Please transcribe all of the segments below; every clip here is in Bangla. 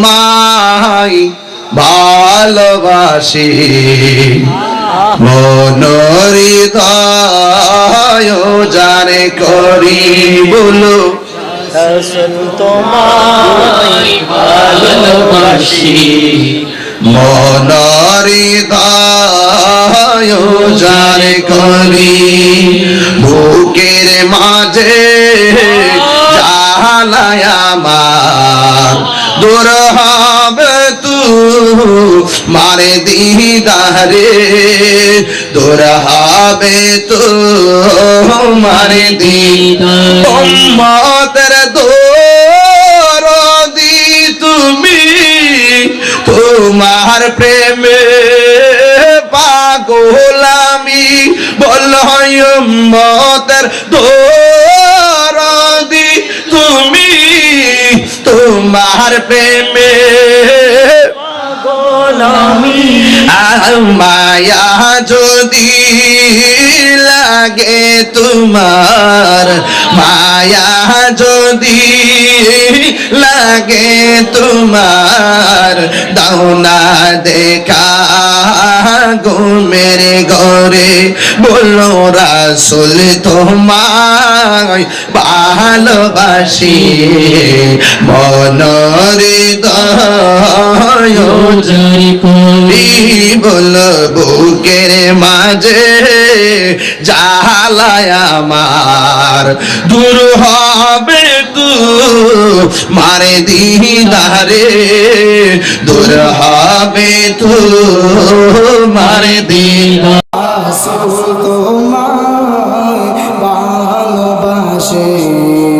তোমায় ভালোবাসি। মনোরিদয় জানে করি বলো। তোমায় ভালোবাসি। মনোরিদয় জানে করি। বুকের মাঝে দূর হবে তু, মারে দিদারে। দূর হবে তু, মারে দিদারে উম্মতের দোরদি তুমি, তোমার প্রেমে পাগল আমি বলয়মতের দোরদি তোমার প্রেমে। মায়া যদি লাগে তোমার মায়া যদি লাগে তোমার দাওনা দেখা ঘুমের ঘরে। বলো রাসুল তোমায় ভালোবাসি। বল বুকের মাঝে জালায় আমার। দূর হবে তু, মারে দিদারে। দূর হবে তু, মারে দিদা। তোমায় ভালোবাসে।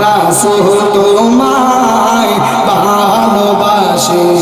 রাসূল তোমায় ভালোবাসি